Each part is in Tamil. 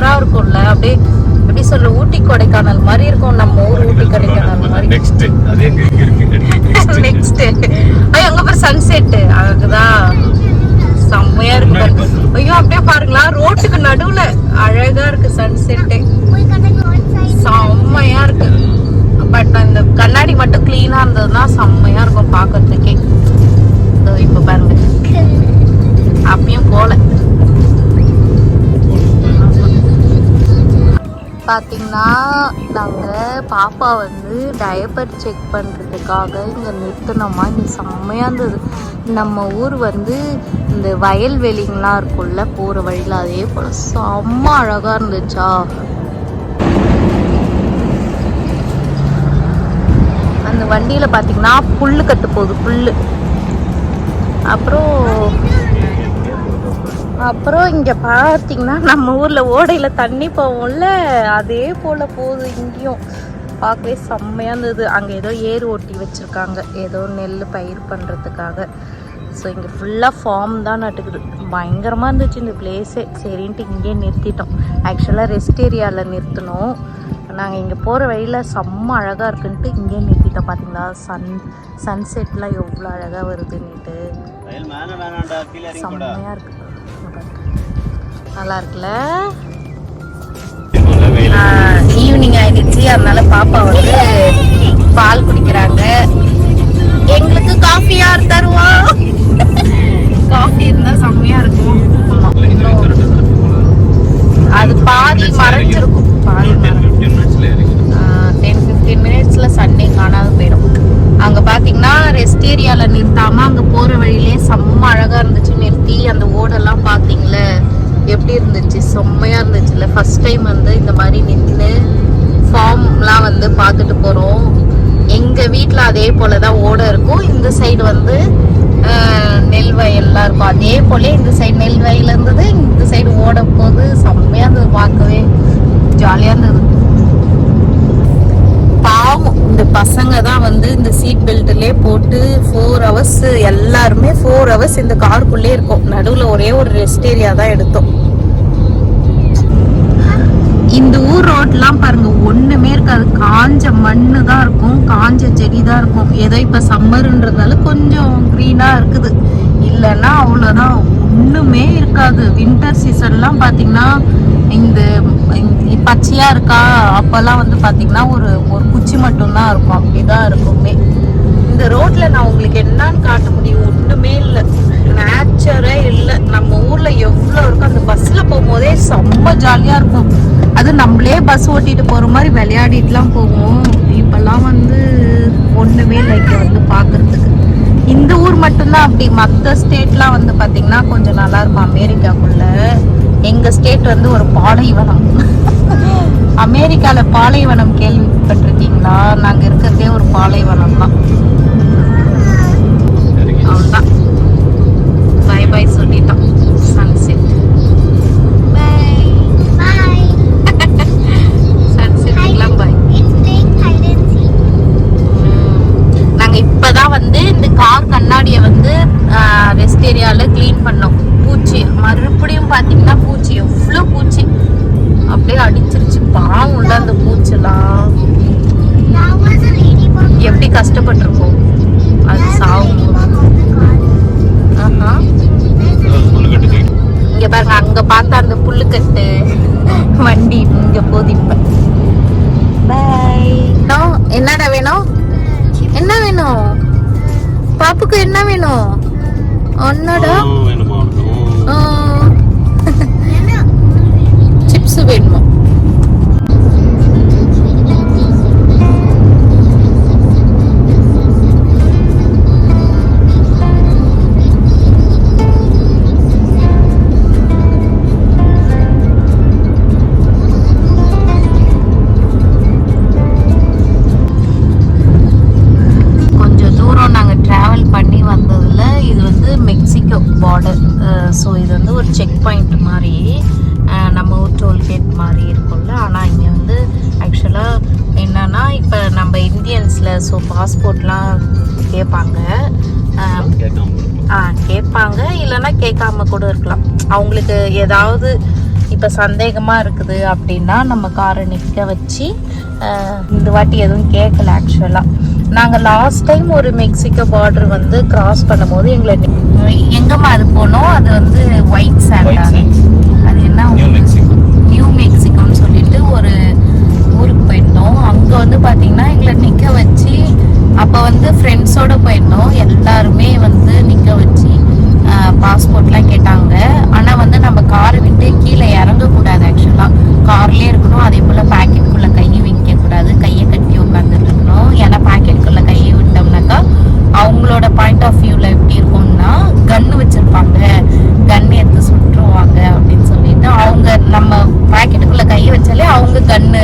சூப்பரா இருக்கும்ல அப்படியே எப்படி சொல்ல ஊட்டி கொடைக்கானல் மாதிரி இருக்கும் நம்ம ஊர் ஊட்டி கொடைக்கானல் மாதிரி. நெக்ஸ்ட் அது எங்க எங்க இருக்கு நெக்ஸ்ட் நெக்ஸ்ட் ஐயோ அங்க பாரு சன்செட் அதுதான். செம்மையா இருக்கு. ஐயோ அப்படியே பாருங்களா ரோட்டுக்கு நடுவுல அழகா இருக்கு சன்செட் செம்மையா இருக்கு. பட் அந்த கண்ணாடி மட்டும் கிளீனா இருந்ததுன்னா செம்மையா இருக்கும் பார்க்கறதுக்கே இதோ இப்ப பாருங்க. அப்பயும் கோலை பார்த்தீங்கன்னா நாங்கள் பாப்பா வந்து டயப்பர் செக் பண்ணுறதுக்காக இங்கே நிறுத்தினோமா. இங்கே செம்மையாக இருந்தது. நம்ம ஊர் வந்து இந்த வயல்வெளிங்கெலாம் இருக்கும்ல போகிற வழியில் அதே போல் செம்ம அழகாக இருந்துச்சா. அந்த வண்டியில் பார்த்தீங்கன்னா புல் கட்டு போகுது புல்லு. அப்புறம் அப்புறம் இங்கே பார்த்தீங்கன்னா நம்ம ஊரில் ஓடையில் தண்ணி போவோம்ல அதே போல் போகுது இங்கேயும். பார்க்கவே செம்மையாக இருந்தது. அங்கே ஏதோ ஏர் ஓட்டி வச்சுருக்காங்க. ஏதோ நெல் பயிர் பண்ணுறதுக்காக ஸோ இங்கே ஃபுல்லாக ஃபார்ம் தான் நட்டுக்குது பயங்கரமாக இருந்துச்சு இந்த பிளேஸே சரின்ட்டு இங்கேயே நிறுத்திட்டோம். ஆக்சுவலாக ரெஸ்ட் ஏரியாவில் நிறுத்தினோம். நாங்கள் இங்கே போகிற வழியில் செம்ம அழகாக இருக்குன்ட்டு இங்கேயே நிறுத்திட்டோம். பார்த்தீங்களா சன் சன்செட்லாம் எவ்வளோ அழகாக வருதுன்னுட்டு. செம்மையாக இருக்கு இங்க பாருங்க. நல்லா இருக்குல்ல ஈவினிங் ஆயிடுச்சு. அதனால பாப்பா வந்து பால் குடிக்கிறாங்க. எங்களுக்கு காஃபி யார் தருவா. காஃபி இருந்தா செம்மையா இருக்கும். அது பாதி மறைஞ்சிருக்கும். பாதி டென் ஃபிஃப்டீன் மினிட்ஸ்ல சண்டே காணாத போயிடும். அங்க பாத்தீங்கன்னா ரெஸ்ட் ஏரியால நிறுத்தாம அங்க போற வழியிலே செம்ம அழகா இருந்துச்சு. நிறுத்தி அந்த ஓடெல்லாம் பாத்தீங்களே. எப்படி இருந்துச்சு? செம்மையாக இருந்துச்சுல்ல. ஃபர்ஸ்ட் டைம் வந்து இந்த மாதிரி நின்று ஃபார்ம்லாம் வந்து பார்த்துட்டு போகிறோம் எங்கள் வீட்டில் அதே போலதான் ஓடை இருக்கும். இந்த சைடு வந்து நெல் வயல்லாம் இருக்கும். அதே போல இந்த சைடு நெல் வயல் இருந்தது இந்த சைடு ஓட போது செம்மையாக இருந்தது பார்க்கவே. ஜாலியாக இருந்தது. பாவம் இந்த பசங்க தான் வந்து இந்த சீட் பெல்ட்லயே போட்டு ஃபோர் ஹவர்ஸ் எல்லாருமே ஃபோர் ஹவர்ஸ் இந்த காருக்குள்ளே இருக்கும். நடுவுல ஒரே ஒரு ரெஸ்ட் ஏரியா தான் எடுத்தோம். இந்த ஊர் ரோட்லாம் பாருங்க ஒண்ணுமே இருக்காது. காஞ்ச மண்ணு தான் இருக்கும். காஞ்ச செடி தான் இருக்கும். ஏதோ இப்ப சம்மர்ன்றதால கொஞ்சம் க்ரீனா இருக்குது. இல்லைன்னா அவ்வளோதான் ஒண்ணுமே இருக்காது. வின்டர் சீசன்லாம் பாத்தீங்கன்னா இந்த இந்த பச்சையா இருக்கா அப்பெல்லாம் வந்து பாத்தீங்கன்னா ஒரு ஒரு குச்சி மட்டும்தான் இருக்கும். அப்படிதான் இருக்குமே. இந்த ரோட்டில் ரோட்ல நான் உங்களுக்கு என்னன்னு காட்ட முடியும். ஒண்ணுமே இல்லை. நேச்சரே இல்லை. நம்ம ஊர்ல எவ்வளவு இருக்கும் அந்த பஸ்ல போகும்போதே செம்ம ஜாலியா இருக்கும். அது நம்மளே பஸ் ஓட்டிட்டு போற மாதிரி விளையாடிட்டுலாம் போவோம். இப்பெல்லாம் வந்து ஒண்ணுமே இல்லை இங்க வந்து பாக்குறதுக்கு. இந்த ஊர் மட்டும்தான் அப்படி. மற்ற ஸ்டேட்லாம் வந்து பார்த்திங்கன்னா கொஞ்சம் நல்லா இருக்கும். அமெரிக்காக்குள்ள. எங்க ஸ்டேட் வந்து ஒரு பாலைவனம். அமெரிக்கால பாலைவனம் கேள்விப்பட்டிருக்கீங்களா? நாங்க இருக்கிறதே ஒரு பாலைவனம் தான் அவ்வளோதான் பை பை பாவம் உள்ள அந்த பூச்செல்லாம். எப்படி கஷ்டப்பட்டிருக்கோம். அது சாவும். ஆஹா. இங்க பாருங்க அங்க பார்த்தா அந்த புல்லுக்கட்டு. வண்டி இங்க போகுது இப்ப. என்னடா வேணும்? என்ன வேணும்? பாப்புக்கு என்ன வேணும்? ஒன்னடா சிப்ஸ் வேணுமா? ஏதாவது இப்போ சந்தேகமாக இருக்குது அப்படின்னா நம்ம காரை நிற்க வச்சு இந்த வாட்டி எதுவும் கேட்கல ஆக்சுவலாக நாங்கள் லாஸ்ட் டைம் ஒரு மெக்சிகோ பார்டர் வந்து கிராஸ் பண்ணும்போது எங்களை எங்கம்மா அது போனோம் அது வந்து ஒயிட் சாண்டா அது என்ன? நியூ மெக்சிகோன்னு சொல்லிட்டு ஒரு ஊருக்கு போயிருந்தோம். அங்கே வந்து பார்த்தீங்கன்னா எங்களை நிற்க வச்சு அப்போ வந்து ஃப்ரெண்ட்ஸோட போயிருந்தோம். எல்லாருமே வந்து நிற்க வச்சு பாஸ்போர்ட்லாம் கேட்டாங்க. ஆனால் வந்து நம்ம காரை விட்டு கீழே இறங்கக்கூடாது ஆக்சுவலாக கார்லேயே இருக்கணும் அதே போல் பேக்கெட்டுக்குள்ளே கையை வைக்கக்கூடாது. கையை கட்டி உட்காந்துட்டு இருக்கணும். ஏன்னா பேக்கெட்டுக்குள்ளே கையை விட்டோம்னாக்கா அவங்களோட பாயிண்ட் ஆஃப் வியூவில் எப்படி இருக்கும்னா கன்று வச்சுருப்பாங்க. கன் எடுத்து சுட்டுருவாங்க அப்படின்னு சொல்லிட்டு அவங்க நம்ம பேக்கெட்டுக்குள்ளே கையை வச்சாலே அவங்க கன்னு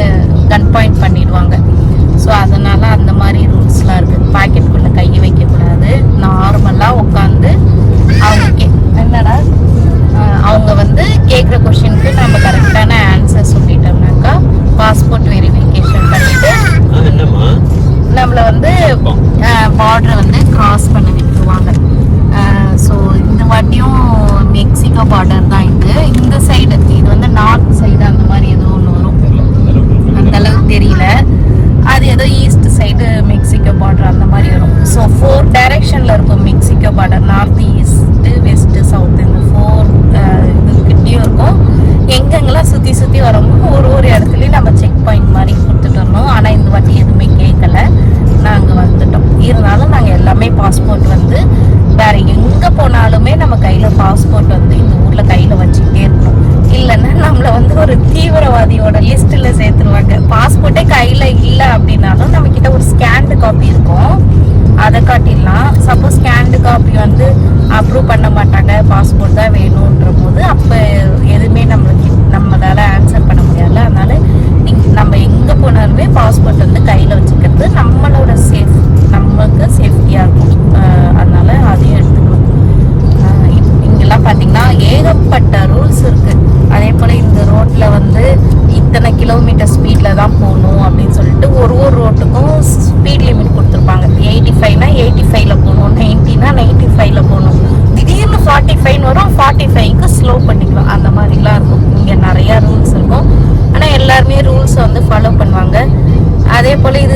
கன் பாயிண்ட் பண்ணிடுவாங்க ஸோ அதனால அந்த மாதிரி ரூல்ஸ்லாம் இருக்கு பாக்கெட்டுக்குள்ள கையை வைக்கக்கூடாது நார்மலாக உட்காந்து அவங்க கே என்னடா ஆஹ் அவங்க வந்து கேட்குற கொஷினுக்கு நம்ம கரெக்டான ஆன்சர் சொல்லிட்டோம்னாக்கா பாஸ்போர்ட் வெரிஃபிகேஷன் பண்ணிட்டு நம்மளை வந்து பார்டரை வந்து கிராஸ் பண்ண விட்டுருவாங்க ஸோ இந்த வாட்டியும் மெக்சிகோ பார்டர் தான் இது இந்த சைடு இது வந்து நார்த் சைடு அந்த மாதிரி ஏதோ ஒன்று வரும் அந்த அளவுக்கு தெரியல அது ஏதோ ஈஸ்ட் சைடு மெக்சிகோ பார்டர் அந்த மாதிரி வரும் ஸோ ஃபோர் டைரக்ஷனில் இருக்கும் Mexico border north east west south இந்த ஃபோர் இதுக்கிட்டேயும் இருக்கும் எங்கெங்கெல்லாம் சுற்றி சுற்றி வரும்போது ஒரு ஒரு இடத்துலையும் நம்ம செக் பாயிண்ட் மாதிரி கொடுத்துட்டு வரணும் ஆனால் இந்த வாட்டி எதுவுமே கேட்கல நாங்கள் வந்துட்டோம். இருந்தாலும் நாங்கள் எல்லாமே பாஸ்போர்ட் வந்து வேற எங்கே போனாலுமே நம்ம கையில் பாஸ்போர்ட் வந்து இந்த ஊரில் கையில் வச்சுக்கிட்டே இருக்கணும். இல்லைன்னா நம்மளை வந்து ஒரு தீவிரவாதியோட லிஸ்ட்டில் சேர்த்துருவாங்க. பாஸ்போர்ட்டே கையில் இல்லை அப்படின்னாலும் நம்ம கிட்ட ஒரு ஸ்கேன்டு காப்பி இருக்கும். அதை காட்டிடலாம். சப்போஸ் ஸ்கேன்டு காப்பி வந்து அப்ரூவ் பண்ண மாட்டாங்க. பாஸ்போர்ட் தான் வேணுன்ற போது அப்போ எதுவுமே நம்மளுக்கு நம்மளால ஆன்சர் பண்ண முடியாது அதனால நம்ம எங்கே போனாலுமே பாஸ்போர்ட் வந்து கையில் வச்சுக்கிறது நம்மளோட சேஃப் நமக்கு சேஃப்டியாக இருக்கும். அதனால் அதனால அதையும் எடுத்துக்கணும். இங்கெல்லாம் பார்த்தீங்கன்னா ஏகப்பட்ட ரூல்ஸ் இருக்கு.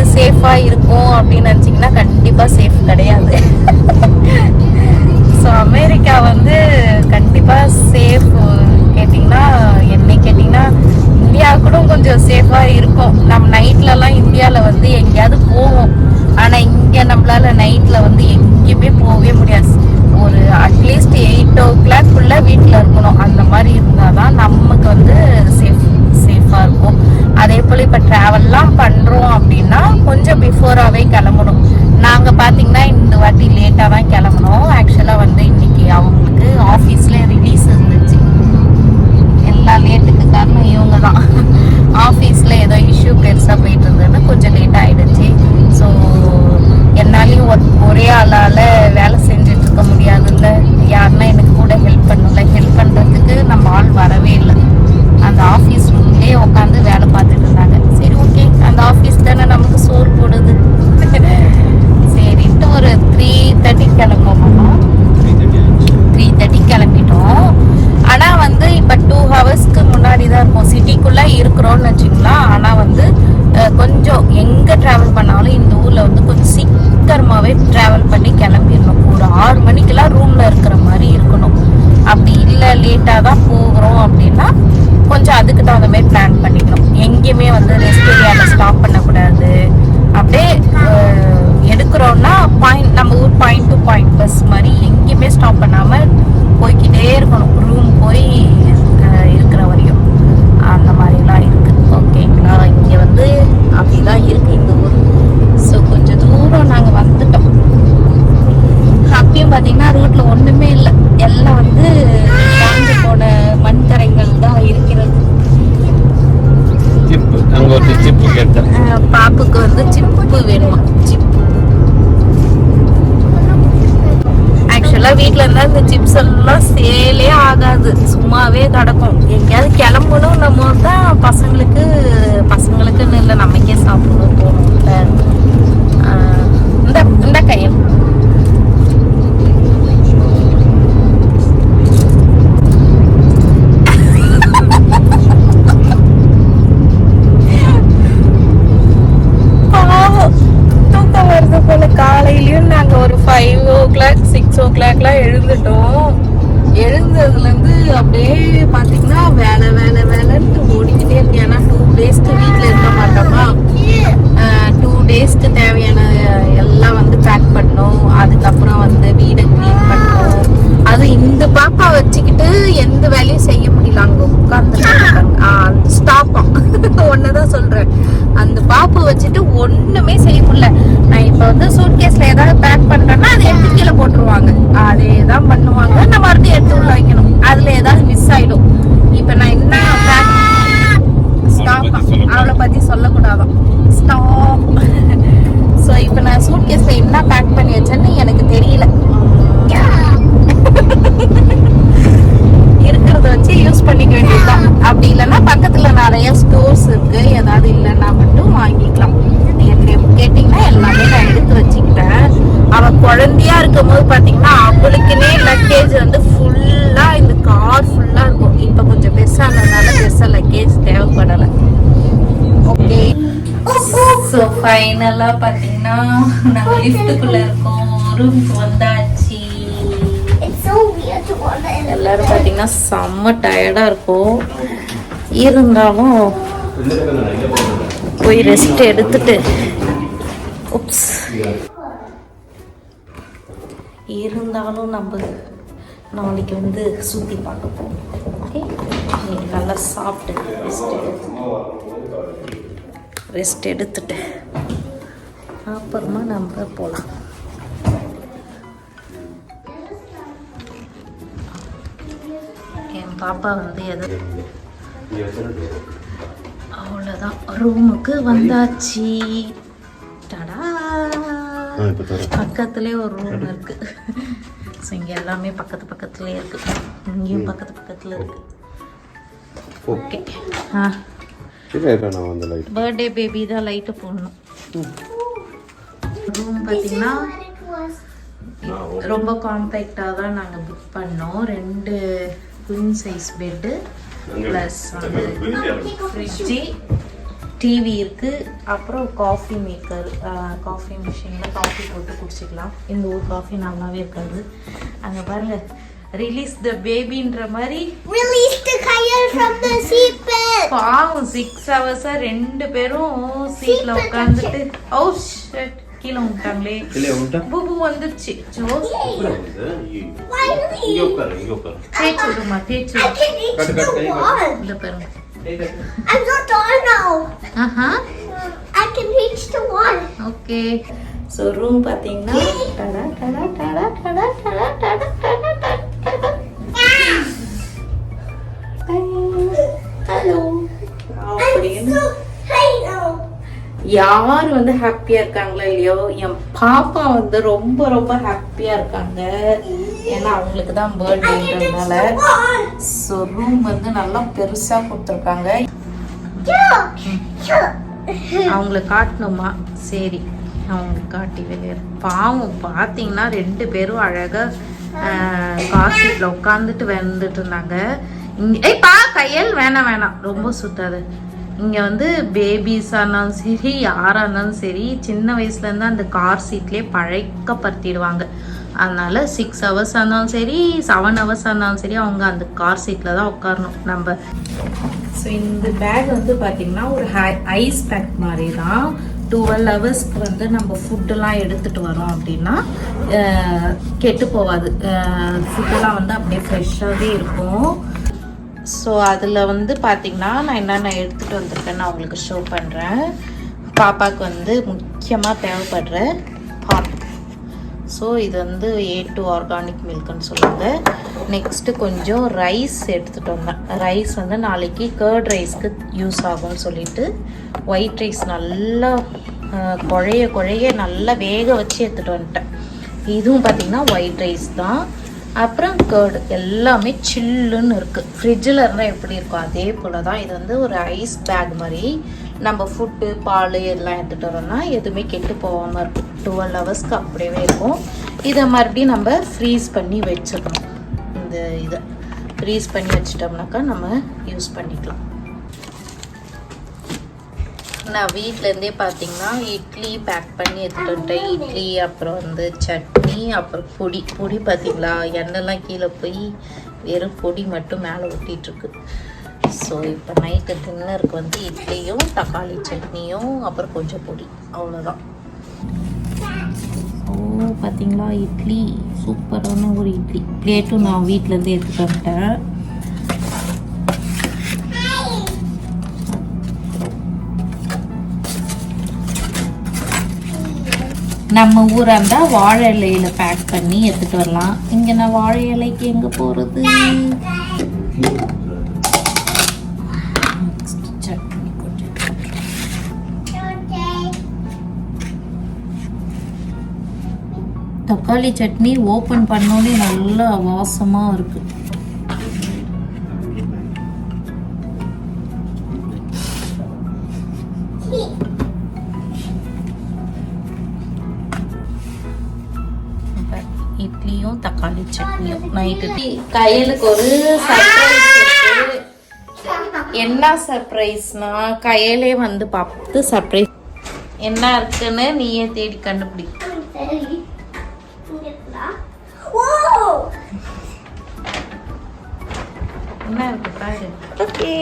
அதே சேஃபாக இருக்கும் அப்படின்னு நினச்சிங்கன்னா கண்டிப்பாக சேஃப் கிடையாது. ஸோ அமெரிக்கா வந்து கண்டிப்பாக சேஃப் கேட்டிங்கன்னா என்னை கேட்டிங்கன்னா இந்தியா கூட கொஞ்சம் சேஃபாக இருக்கும். நம்ம நைட்லலாம் இந்தியாவில் வந்து எங்கேயாவது போவோம். ஆனால் இங்கே நம்மளால நைட்ல வந்து எங்கேயுமே போகவே முடியாது. ஒரு அட்லீஸ்ட் எயிட் ஓ கிளாக்குள்ள வீட்டில் இருக்கணும். தான் இருக்கிறோம்னு வச்சுக்கலாம் ஆனால் வந்து கொஞ்சம் எங்கே ட்ராவல் பண்ணாலும் இந்த ஊரில் வந்து கொஞ்சம் சீக்கிரமாகவே ட்ராவல் பண்ணி கிளம்பிடணும். ஒரு ஆறு மணிக்கெல்லாம் ரூமில் இருக்கிற மாதிரி இருக்கணும். அப்படி இல்லை லேட்டாக தான் போகிறோம் அப்படின்னா கொஞ்சம் அதுக்கு தகுந்த மாதிரி பிளான் பண்ணிக்கணும். எங்கேயுமே வந்து ரெஸ்ட் ஏரியாவில் ஸ்டாப் பண்ணக்கூடாது. அப்படியே எடுக்கிறோன்னா பாயிண்ட் நம்ம ஊர் பாயிண்ட் டு பாயிண்ட் பஸ் மாதிரி எங்கேயுமே ஸ்டாப் பண்ணாமல் போய்க்கிட்டே இருக்கணும். ரூம் போய் அஹ், இருக்கிற வரையும் அந்த மாதிரிலாம் இருக்கு ஓகேங்களா இங்கே வந்து தான் இருக்கு இந்த ஊர். ஸோ கொஞ்சம் தூரம் நாங்கள் வந்துட்டோம். அப்பயும் பார்த்தீங்கன்னா ரோட்ல ஒன்றுமே இல்லை. ஆக்சுவலா இந்த சிப்ஸ் எல்லாம் சேலே ஆகாது. சும்மாவே கிடக்கும். எங்கேயாவது கிளம்பணும் நம்ம தான் பசங்களுக்கு பசங்களுக்குன்னு இல்லை நமக்கே சாப்பிடணும் போகணும்ல. இல்லை இந்த இந்த கையில் கிளாக் சிக்ஸ் ஓ கிளாக்லாம் எழுந்துட்டோம். எழுந்ததுலேருந்து அப்படியே பார்த்தீங்கன்னா வேலை வேலை வேலைன்னு ஓடிக்கிட்டே இருக்கு ஏன்னா டூ டேஸ்க்கு வீட்டில் இருக்க மாட்டோமா? டூ டேஸ்க்கு தேவையான எல்லாம் வந்து பேக் பண்ணோம். அதுக்கப்புறம் வந்து வீடை க்ளீன் அது இந்த பாப்பா வச்சுக்கிட்டு எந்த வேலையும் செய்ய முடியல. அங்க உட்கார்ந்து ஸ்டாப்பா ஒன்னதான் சொல்றேன். அந்த பாப்பு வச்சுட்டு ஒண்ணுமே செய்ய முடியல. நான் இப்ப வந்து சூட் கேஸ்ல ஏதாவது பேக் பண்றேன்னா அதை எடுத்து கீழே போட்டுருவாங்க. அதே தான் பண்ணுவாங்க. நான் மறுபடியும் எடுத்து உள்ள வைக்கணும். அதுல ஏதாவது மிஸ் ஆயிடும். இப்ப நான் என்ன பேக் ஸ்டாப் அவளை பத்தி சொல்லக்கூடாதான். ஸ்டாப் ஸோ இப்போ நான் சூட் கேஸ்ல என்ன பேக் பண்ணி வச்சேன்னு எனக்கு தெரியல. லிஃப்ட்டுக்குள்ளே இருக்கோம் ரூமுக்கு வந்தாச்சு. எல்லாரும் பார்த்தீங்கன்னா செம்ம டயர்டாக இருக்கும் இருந்தாலும் போய் ரெஸ்ட் எடுத்துட்டு உப்ஸ். இருந்தாலும் நம்ம நாளைக்கு வந்து சுற்றி பார்க்க போவோம் ஓகே நல்லா சாப்பிட்டு ரெஸ்ட் ரெஸ்ட் எடுத்துட்டு. அப்புறமா நம்ம போகலாம் என் பாப்பா வந்து எது அவ்வளோதான் ரூமுக்கு வந்தாச்சு. டடா. பக்கத்துலேயே ஒரு ரூம் இருக்கு. ஸோ இங்கே எல்லாமே பக்கத்து பக்கத்துலேயே இருக்கு. இங்கேயும் பக்கத்து பக்கத்தில் இருக்கு. ஓகே ஆ. பர்த்டே பேபி தான் லைட்டு போடணும். ரூம் பார்த்தீங்கன்னா ரொம்ப காம்பேக்டாக தான் நாங்கள் புக் பண்ணோம். ரெண்டு குயின் சைஸ் பெட்டு ப்ளஸ் வந்து ஃப்ரிட்ஜு டிவி இருக்குது அப்புறம் காஃபி மேக்கர் காஃபி மிஷினில் காஃபி போட்டு குடிச்சிக்கலாம். இந்த ஊர் காஃபி நல்லாவே இருக்காது. அங்கே பாருங்க ரிலீஸ் த பேபின்ற மாதிரி Release the coyote from the seatbelt. பாவம் சிக்ஸ் ஹவர்ஸா ரெண்டு பேரும் சீட்ல உட்காந்துட்டு ஓ ஷட் கீழே விட்டாங்களே கீழே விட்டா பூபு வந்துருச்சு. சோ இங்க உட்காரு தேய்ச்சு பாருங்க. I'm so tall now. Uh-huh. I can reach the wall. Okay. So room பார்த்தீங்கன்னா டடா டடா டடா டடா டடா டடா. யார் வந்து ஹாப்பியா இருக்காங்களோ இல்லையோ என் பாப்பா வந்து ரொம்ப ரொம்ப ஹாப்பியா இருக்காங்க. ஏன்னா அவங்களுக்கு தான் பர்த்டேன்றதுனால. ஸோ ரூம் வந்து நல்லா பெருசா கொடுத்துருக்காங்க. அவங்கள காட்டணுமா? சரி அவங்க காட்டி வெளியே. பாவம் பார்த்தீங்கன்னா ரெண்டு பேரும் அழகா கார் சீட்ல உட்காந்துட்டு வந்துட்டு இருந்தாங்க. இங்க ஏய் பா கையல் வேணாம் வேணாம். ரொம்ப சுத்தாது. இங்கே வந்து பேபிஸாக இருந்தாலும் சரி யாராக இருந்தாலும் சரி சின்ன வயசுலேருந்து அந்த கார் சீட்லேயே பழக்கப்படுத்திடுவாங்க. அதனால சிக்ஸ் ஹவர்ஸாக இருந்தாலும் சரி செவன் ஹவர்ஸாக இருந்தாலும் சரி அவங்க அந்த கார் சீட்டில் தான் உட்காரணும் நம்ம. ஸோ இந்த பேக் வந்து பார்த்தீங்கன்னா ஒரு ஐஸ் பேக் மாதிரி தான் டுவெல் ஹவர்ஸ்க்கு வந்து நம்ம ஃபுட்டெல்லாம் எடுத்துகிட்டு வரோம் அப்படின்னா கெட்டு போகாது. ஃபுட்டெல்லாம் வந்து அப்படியே ஃப்ரெஷ்ஷாகவே இருக்கும். ஸோ அதில் வந்து பார்த்திங்கன்னா நான் என்னென்ன எடுத்துகிட்டு வந்திருக்கேன்னு நான் உங்களுக்கு ஷோ பண்ணுறேன் பாப்பாவுக்கு வந்து முக்கியமாக தேவைப்படுற பால் ஸோ இது வந்து ஏ டு ஆர்கானிக் மில்க்னு சொல்லுவாங்க. நெக்ஸ்ட்டு கொஞ்சம் ரைஸ் எடுத்துகிட்டு வந்தேன். ரைஸ் வந்து நாளைக்கு கேர்ட் ரைஸ்க்கு யூஸ் ஆகும்னு சொல்லிட்டு ஒயிட் ரைஸ் நல்லா குழைய குழைய நல்லா வேக வச்சு எடுத்துகிட்டு வந்துட்டேன். இதுவும் பார்த்திங்கன்னா ஒயிட் ரைஸ் தான். அப்புறம் கேர்டு எல்லாமே சில்லுன்னு இருக்குது ஃப்ரிட்ஜில் இருந்தால் எப்படி இருக்கும்? அதே போல் தான் இது வந்து ஒரு ஐஸ் பேக் மாதிரி நம்ம ஃபுட்டு பால் எல்லாம் எடுத்துகிட்டு வரோம்னா எதுவுமே கெட்டு போகாமல் இருக்கும். டுவெல் ஹவர்ஸ்க்கு அப்படியே இருக்கும். இதை மறுபடியும் நம்ம ஃப்ரீஸ் பண்ணி வச்சிடணும். இந்த இதை ஃப்ரீஸ் பண்ணி வச்சிட்டோம்னாக்கா நம்ம யூஸ் பண்ணிக்கலாம். நான் வீட்டிலேருந்தே பார்த்தீங்கன்னா இட்லி பேக் பண்ணி எடுத்துகிட்டு வந்துட்டேன். இட்லி அப்புறம் வந்து சட்னி அப்புறம் பொடி பொடி பார்த்தீங்களா எண்ணெய்லாம் கீழே போய் வெறும் பொடி மட்டும் மேலே ஒட்டிகிட்ருக்கு ஸோ இப்போ நைட்டு டின்னருக்கு வந்து இட்லியும் தக்காளி சட்னியும் அப்புறம் கொஞ்சம் பொடி. அவ்வளோதான் ஓ பார்த்தீங்களா இட்லி. சூப்பரான ஒரு இட்லி. பிளேட்டும் நான் வீட்டிலேருந்து எடுத்துகிட்டு வந்துட்டேன். நம்ம ஊராக இருந்தால் வாழை இலையில் பேக் பண்ணி எடுத்துகிட்டு வரலாம். இங்கே நான் வாழை இலைக்கு எங்கே போகிறது தக்காளி சட்னி ஓப்பன் பண்ணோன்னே நல்லா வாசமாக இருக்குது தக்காளி சட்னியும் நைட்டு கையலுக்கு ஒரு சர்ப்ரைஸ் என்ன சர்ப்ரைஸ்னா கையிலே வந்து பார்த்து சர்ப்ரைஸ் என்ன இருக்குன்னு நீயே தேடி கண்டுபிடி! என்ன இருக்கு பாரு Okay.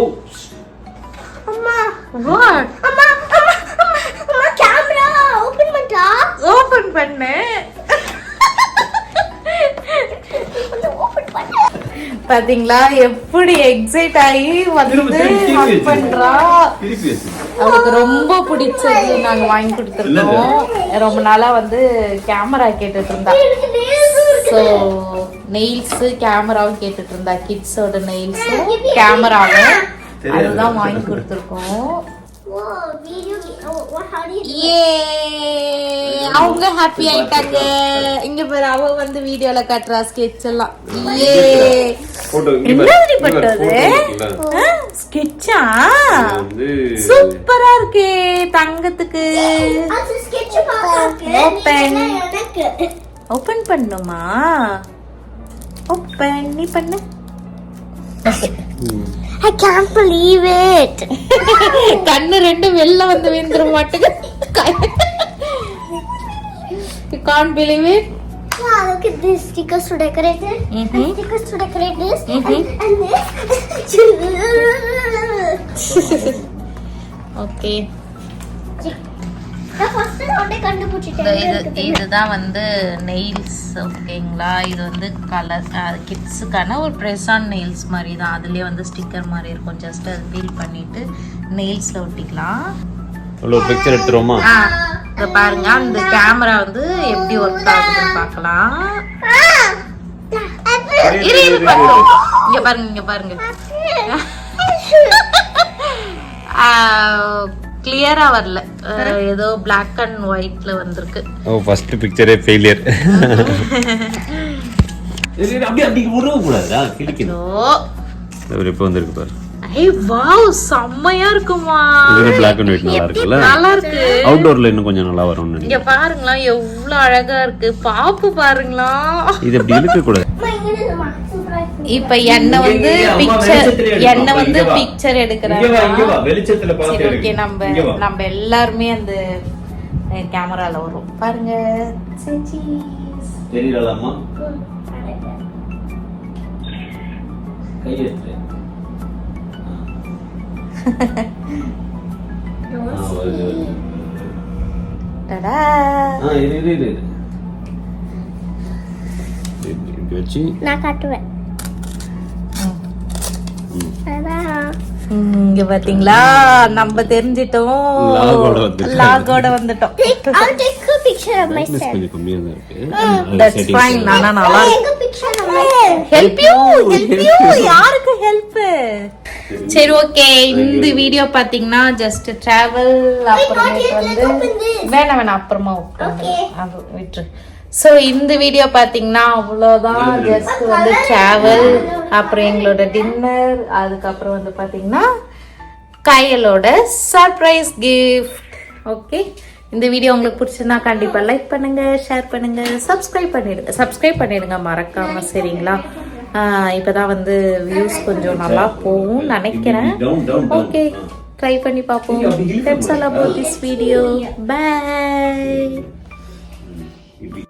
Oops. அம்மா வாட் அம்மா அம்மா அம்மா அம்மா கேமரா ஓபன் பண்ணிட்டா? ஓபன் பண்ணு. பாத்தீங்களா? எப்படி எக்ஸைட் ஆகி வந்து ஹக் பண்றா? அவளுக்கு ரொம்ப பிடிச்சது நாங்க வாங்கி கொடுத்துருக்கோம் ரொம்ப நாளா வந்து கேமரா கேட்டுட்டு இருந்தா. ஸோ நெயில்ஸு கேமராவும் கேட்டுட்டு இருந்தா கிட்ஸோட நெயில்ஸும் கேமராவும் அதுதான் வாங்கி கொடுத்துருக்கோம். அவங்க ஹாப்பி ஆயிட்டாங்க. இங்க பேர் அவ வந்து வீடியோல கட்டுறா ஸ்கெட்ச் எல்லாம். ஏ. என்னது பட்டது ஸ்கெட்சா சூப்பரா இருக்கு தங்கத்துக்கு. ஓபன் ஓபன் பண்ணுமா ஓபன் நீ பண்ணு ம். I can't believe it. கண்ணு ரெண்டு வெளில வந்து விழுந்துற மாட்டுக்கு you can't believe it Yeah, look at this stickers to decorate it. Mhm. And stickers to decorate this. Mhm. And, and this. Okay இதுதான் வந்து நெயில்ஸ் ஓகேங்களா இது வந்து கலர் கிட்ஸுக்கான ஒரு ப்ரெஸ் ஆன் நெயில்ஸ் மாதிரி தான் அதுலேயே வந்து ஸ்டிக்கர் மாதிரி இருக்கும். ஜஸ்ட் அது ஃபீல் பண்ணிட்டு நெயில்ஸில் ஒட்டிக்கலாம். பிக்சர் எடுத்துருவோமா? ஆ இதை பாருங்க. அந்த கேமரா வந்து எப்படி ஒர்க் ஆகுதுன்னு பார்க்கலாம். இரு இரு பாருங்க இங்க பாருங்க இங்க பாருங்க. கிளியரா வரல. ஏதோ Black அண்ட் ஒயிட்ல வந்திருக்கு. ஓ ஃபர்ஸ்ட் பிக்சரே ஃபெயிலியர் அப்படியே அப்படி உருவ கூடாதா அவர் இப்போ வந்திருக்கு பாரு. ஐ வாவ் செம்மையா இருக்குமா இது பிளாக் அண்ட் ஒயிட் நல்லா இருக்குல்ல? நல்லா இருக்கு? அவுட்டோர்ல இன்னும் கொஞ்சம் நல்லா வரும்னு இங்க பாருங்களா எவ்வளவு அழகா இருக்கு. பாப்பு பாருங்களா. இது அப்படி இழுக்க கூடாது அம்மா, இங்க நில்லுமா. சூப்பரா இருக்கு. இப்ப என்ன வந்து பிக்சர். என்ன வந்து. பிக்சர் எடுக்கிறாங்க. நம்ம. நம்ம எல்லாருமே அந்த கேமரால வரும். பாருங்க. தெரியலாமா ம், வச்சு. நான் காட்டுவேன். இங்க பாத்தீங்களா? நம்ம தெரிஞ்சிட்டோம். லாகோட வந்துட்டோம். I'll take a picture of myself. ஆனா நல்லா இருக்கு. Take a picture of myself. Help you help you யாருக்கு ஹெல்ப் சரி. ஓகே இந்த வீடியோ பாத்தீங்கன்னா ஜஸ்ட் டிராவல் அப்புறமேட்டு வந்து வேணாம் வேணாம் அப்புறமா. அது விட்டுரு. ஸோ இந்த வீடியோ பார்த்தீங்கன்னா அவ்வளோதான் ஜஸ்ட் வந்து ட்ராவல் அப்புறம் எங்களோட டின்னர் அதுக்கப்புறம் வந்து பார்த்தீங்கன்னா கையலோட சர்ப்ரைஸ் கிஃப்ட் ஓகே இந்த வீடியோ உங்களுக்கு பிடிச்சிருந்தா கண்டிப்பாக லைக் பண்ணுங்க ஷேர் பண்ணுங்க சப்ஸ்கிரைப் பண்ணிடுங்க சப்ஸ்கிரைப் பண்ணிடுங்க மறக்காம சரிங்களா? இப்போ தான் வந்து வியூஸ் கொஞ்சம் நல்லா போகும் நினைக்கிறேன். ஓகே ட்ரை பண்ணி பார்ப்போம். That's all about this video bye இப்படி